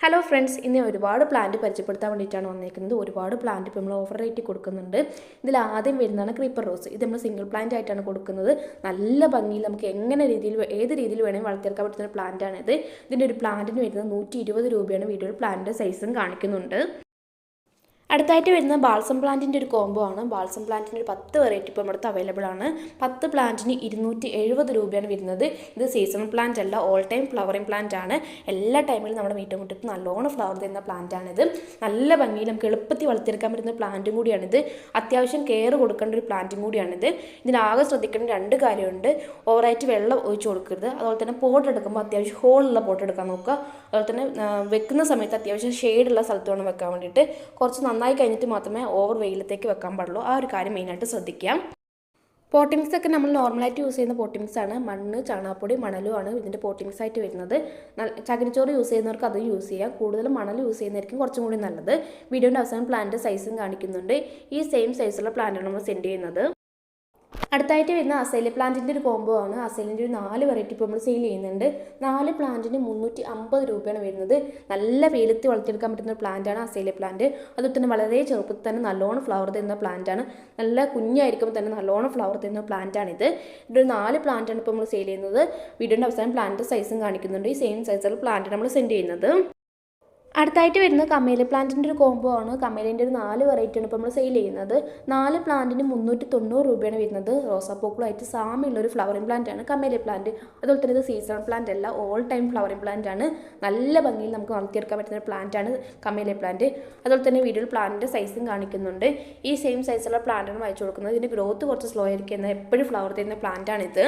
Hello friends ഇന്ന് ഒരുപാട് plant പരിചയപ്പെടുത്താൻ വേണ്ടിയിട്ടാണ് വന്നിരിക്കുന്നത് ഒരുപാട് പ്ലാന്റ് ഇപ്പോൾ നമ്മൾ ഓഫർ റേറ്റ് കൊടുക്കുന്നുണ്ട്. ഇതിൽ ആദ്യം വരുന്നതാണ് ക്രീപ്പർ റോസ് ഇത് നമ്മൾ സിംഗിൾ പ്ലാന്റ് ആയിട്ടാണ് കൊടുക്കുന്നത്. നല്ല ഭംഗിയിൽ നമുക്ക് എങ്ങനെ രീതിയിൽ ഏത് രീതിയിൽ വേണമെങ്കിൽ വളർത്തിയെടുക്കാൻ പറ്റുന്ന പ്ലാന്റാണിത് ഇതിന്റെ ഒരു പ്ലാന്റിന് വരുന്നത് നൂറ്റി രൂപയാണ്. വീഡിയോയിൽ പ്ലാന്റിന്റെ സൈസും കാണിക്കുന്നുണ്ട്. അടുത്തായിട്ട് വരുന്ന ബാൾസം പ്ലാന്റിന്റെ ഒരു കോംബോ ആണ്. ബാൾസം പ്ലാന്റിന്റെ ഒരു പത്ത് വെറൈറ്റി ഇപ്പോൾ നമ്മുടെ അവൈലബിൾ ആണ്. പത്ത് പ്ലാന്റിന് ഇരുന്നൂറ്റി എഴുപത് രൂപയാണ് വരുന്നത്. ഇത് സീസണൽ പ്ലാന്റ് അല്ല ഓൾ ടൈം ഫ്ലവറിങ് പ്ലാന്റ് ആണ്. എല്ലാ ടൈമിലും നമ്മുടെ വീട്ടുമുറ്റത്ത് നല്ലോണം ഫ്ലവർ തരുന്ന പ്ലാന്റ് ആണിത്. നല്ല ഭംഗിയിൽ നമുക്ക് എളുപ്പത്തിൽ വളർത്തിയെടുക്കാൻ പറ്റുന്ന പ്ലാന്റും കൂടിയാണിത്. അത്യാവശ്യം കെയർ കൊടുക്കേണ്ട ഒരു പ്ലാന്റും കൂടിയാണിത്. ഇതിനാകെ ശ്രദ്ധിക്കേണ്ട രണ്ട് കാര്യമുണ്ട്. ഓവറായിട്ട് വെള്ളം ഒഴിച്ച് കൊടുക്കരുത്. അതുപോലെ തന്നെ പോട്ട് എടുക്കുമ്പോൾ അത്യാവശ്യം ഹോളുള്ള പോട്ട് എടുക്കാൻ നോക്കുക. അതുപോലെ തന്നെ വെക്കുന്ന സമയത്ത് അത്യാവശ്യം ഷെയ്ഡുള്ള സ്ഥലത്ത് വേണം വെക്കാൻ വേണ്ടിയിട്ട്. കുറച്ച് നന്നായി കഴിഞ്ഞിട്ട് മാത്രമേ ഓവർ വെയിലത്തേക്ക് വെക്കാൻ പാടുള്ളൂ. ആ ഒരു കാര്യം മെയിനായിട്ട് ശ്രദ്ധിക്കാം. പോട്ടിങ്സ് ഒക്കെ നമ്മൾ നോർമലായിട്ട് യൂസ് ചെയ്യുന്ന പോട്ടിങ്സ് ആണ്. മണ്ണ് ചാണകപ്പൊടി മണലും ആണ് ഇതിന്റെ പോട്ടിങ്സ് ആയിട്ട് വരുന്നത്. ചകിരിച്ചോറ് യൂസ് ചെയ്യുന്നവർക്ക് അത് യൂസ് ചെയ്യാം. കൂടുതൽ മണൽ യൂസ് ചെയ്യുന്നതായിരിക്കും കുറച്ചും കൂടി നല്ലത്. വീഡിയോന്റെ അവസാനം പ്ലാന്റ് സൈസും കാണിക്കുന്നുണ്ട്. ഈ സെയിം സൈസുള്ള പ്ലാന്റാണ് നമ്മൾ സെൻഡ് ചെയ്യുന്നത്. അടുത്തായിട്ട് വരുന്ന അസൈല പ്ലാന്റിന്റെ ഒരു കോംബോ ആണ്. അസൈലിന്റെ ഒരു നാല് വെറൈറ്റി ഇപ്പോൾ നമ്മൾ സെയിൽ ചെയ്യുന്നുണ്ട്. നാല് പ്ലാന്റിന് മുന്നൂറ്റി അമ്പത് രൂപയാണ് വരുന്നത്. നല്ല വെയിലത്ത് വളർത്തിയെടുക്കാൻ പറ്റുന്ന ഒരു പ്ലാന്റാണ് അസൈല പ്ലാന്റ് അതുപോലെ തന്നെ വളരെ ചെറുപ്പത്തിൽ തന്നെ നല്ലോണം ഫ്ലവർ തരുന്ന പ്ലാന്റാണ് നല്ല കുഞ്ഞായിരിക്കുമ്പോൾ തന്നെ നല്ലോണം ഫ്ലവർ തരുന്ന പ്ലാന്റാണിത് ഒരു നാല് പ്ലാന്റാണ് ഇപ്പോൾ നമ്മൾ സെയിൽ ചെയ്യുന്നത്. വീടിന്റെ അവസാനം പ്ലാന്റ് സൈസും കാണിക്കുന്നുണ്ട്. ഈ സെയിം സൈസുള്ള പ്ലാന്റ് നമ്മൾ സെൻഡ് ചെയ്യുന്നത്. അടുത്തായിട്ട് വരുന്ന കമേല പ്ലാന്റിന്റെ ഒരു കോംബോ ആണ്. കമേലിന്റെ ഒരു നാല് വെറൈറ്റി ആണ് ഇപ്പോൾ നമ്മൾ സെയിൽ ചെയ്യുന്നത്. നാല് പ്ലാന്റിന് മുന്നൂറ്റി തൊണ്ണൂറ് രൂപയാണ് വരുന്നത്. റോസാപ്പൂക്കളായിട്ട് സാമ്യമുള്ള ഒരു ഫ്ലവറിംഗ് പ്ലാന്റ് ആണ് കമേല പ്ലാന്റ് അതുപോലെ തന്നെ ഇത് സീസൺ പ്ലാന്റ് അല്ല ഓൾ ടൈം ഫ്ലവറിംഗ് പ്ലാന്റ് ആണ്. നല്ല ഭംഗിയിൽ നമുക്ക് വളർത്തിയെടുക്കാൻ പറ്റുന്ന ഒരു പ്ലാന്റ് ആണ് കമേല പ്ലാന്റ് അതുപോലെ തന്നെ വീഡിയോയിൽ പ്ലാന്റിന്റെ സൈസും കാണിക്കുന്നുണ്ട്. ഈ സെയിം സൈസുള്ള പ്ലാന്റാണ് വായിച്ചു കൊടുക്കുന്നത്. ഇതിന്റെ ഗ്രോത്ത് കുറച്ച് സ്ലോ ആയിരിക്കുന്ന എപ്പോഴും ഫ്ലവർ തരുന്ന പ്ലാന്റ് ആണിത്.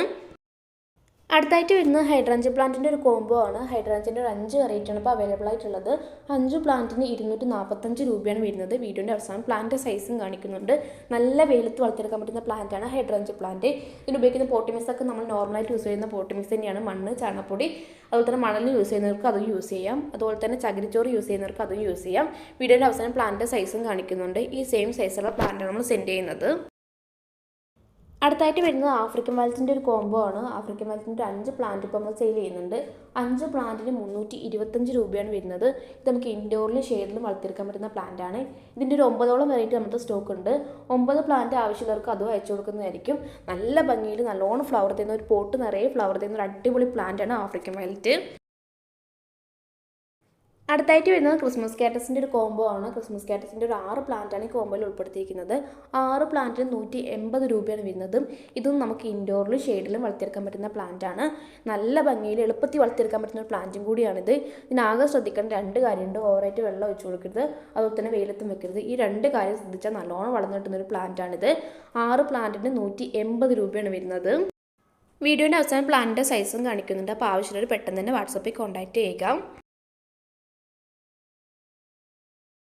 അടുത്തായിട്ട് വരുന്നത് ഹൈഡ്രാഞ്ച് പ്ലാന്റിന്റെ ഒരു കോംബോ ആണ്. ഹൈഡ്രാഞ്ചിന്റെ ഒരു അഞ്ച് വെറൈറ്റി ആണ് ഇപ്പോൾ അവൈലബിൾ ആയിട്ടുള്ളത്. അഞ്ച് പ്ലാന്റിന് ഇരുന്നൂറ്റി നാൽപ്പത്തഞ്ച് രൂപയാണ് വരുന്നത്. വീഡിയോന്റെ അവസാനം പ്ലാന്റ് സൈസും കാണിക്കുന്നുണ്ട്. നല്ല വെയിലത്ത് വളർത്തിയെടുക്കാൻ പറ്റുന്ന പ്ലാന്റാണ് ഹൈഡ്രാഞ്ച് പ്ലാന്റ് ഇതിന് ഉപയോഗിക്കുന്ന പോട്ടിമിക്സ് ഒക്കെ നമ്മൾ നോർമലായിട്ട് യൂസ് ചെയ്യുന്ന പോട്ടിമിക്സ് തന്നെയാണ്. മണ്ണ് ചാണപ്പൊടി അതുപോലെ തന്നെ മണൽ യൂസ് ചെയ്യുന്നവർക്ക് അതും യൂസ് ചെയ്യാം. അതുപോലെ തന്നെ ചകിരിച്ചോറ് യൂസ് ചെയ്യുന്നവർക്ക് അതും യൂസ് ചെയ്യാം. വീഡിയോന്റെ അവസാനം പ്ലാന്റ് സൈസും കാണിക്കുന്നുണ്ട്. ഈ സെയിം സൈസുള്ള പ്ലാന്റാണ് നമ്മൾ സെൻഡ് ചെയ്യുന്നത്. അടുത്തായിട്ട് വരുന്നത് ആഫ്രിക്കൻ വാൽസിന്റെ ഒരു കോംബോ ആണ്. ആഫ്രിക്കൻ വാൽസിന്റെ അഞ്ച് പ്ലാന്റ് ഇപ്പോൾ നമ്മൾ സെയിൽ ചെയ്യുന്നുണ്ട്. അഞ്ച് പ്ലാന്റിന് മുന്നൂറ്റി ഇരുപത്തഞ്ച് രൂപയാണ് വരുന്നത്. ഇത് നമുക്ക് ഇൻഡോറിലും ഷെയ്ഡിലും വളർത്തിയെടുക്കാൻ പറ്റുന്ന പ്ലാന്റ് ആണ്. ഇതിന്റെ ഒരു ഒമ്പതോളം വെറൈറ്റി നമുക്ക് സ്റ്റോക്ക് ഉണ്ട്. ഒമ്പത് പ്ലാന്റ് ആവശ്യമുള്ളവർക്ക് അതും അയച്ചു കൊടുക്കുന്നതായിരിക്കും. നല്ല ഭംഗിയിൽ നല്ലോണം ഫ്ലവർ തരുന്ന ഒരു പോട്ട് നിറയെ ഫ്ലവർ തരുന്ന ഒരു അടിപൊളി പ്ലാന്റ് ആണ് ആഫ്രിക്കൻ വയലറ്റ് അടുത്തായിട്ട് വരുന്നത് ക്രിസ്മസ് കാറ്റസിന്റെ ഒരു കോംബോ ആണ്. ക്രിസ്മസ് കാറ്റസിന്റെ ഒരു ആറ് പ്ലാന്റാണ് ഈ കോംബോയിൽ ഉൾപ്പെടുത്തിയിരിക്കുന്നത്. ആറ് പ്ലാന്റിന് നൂറ്റി എൺപത് രൂപയാണ് വരുന്നത്. ഇതും നമുക്ക് ഇൻഡോറിലും ഷെയ്ഡിലും വളർത്തിയെടുക്കാൻ പറ്റുന്ന പ്ലാന്റാണ് നല്ല ഭംഗിയിൽ എളുപ്പത്തിൽ വളർത്തിയെടുക്കാൻ പറ്റുന്ന ഒരു പ്ലാന്റും കൂടിയാണിത്. ഇതിനാകെ ശ്രദ്ധിക്കേണ്ട രണ്ട് കാര്യമുണ്ട്. ഓവറായിട്ട് വെള്ളം ഒഴിച്ചു കൊടുക്കരുത്. അതുപോലെ തന്നെ വെയിലത്തും വെക്കരുത്. ഈ രണ്ട് കാര്യം ശ്രദ്ധിച്ചാൽ നല്ലോണം വളർന്നു കിട്ടുന്ന ഒരു പ്ലാന്റാണിത് ആറ് പ്ലാന്റിന് നൂറ്റി എൺപത് രൂപയാണ് വരുന്നത്. വീഡിയോന്റെ അവസാനം പ്ലാന്റിന്റെ സൈസും കാണിക്കുന്നുണ്ട്. അപ്പോൾ ആവശ്യമുള്ളവർ പെട്ടെന്ന് തന്നെ വാട്സപ്പിൽ കോൺടാക്റ്റ് ചെയ്യുക.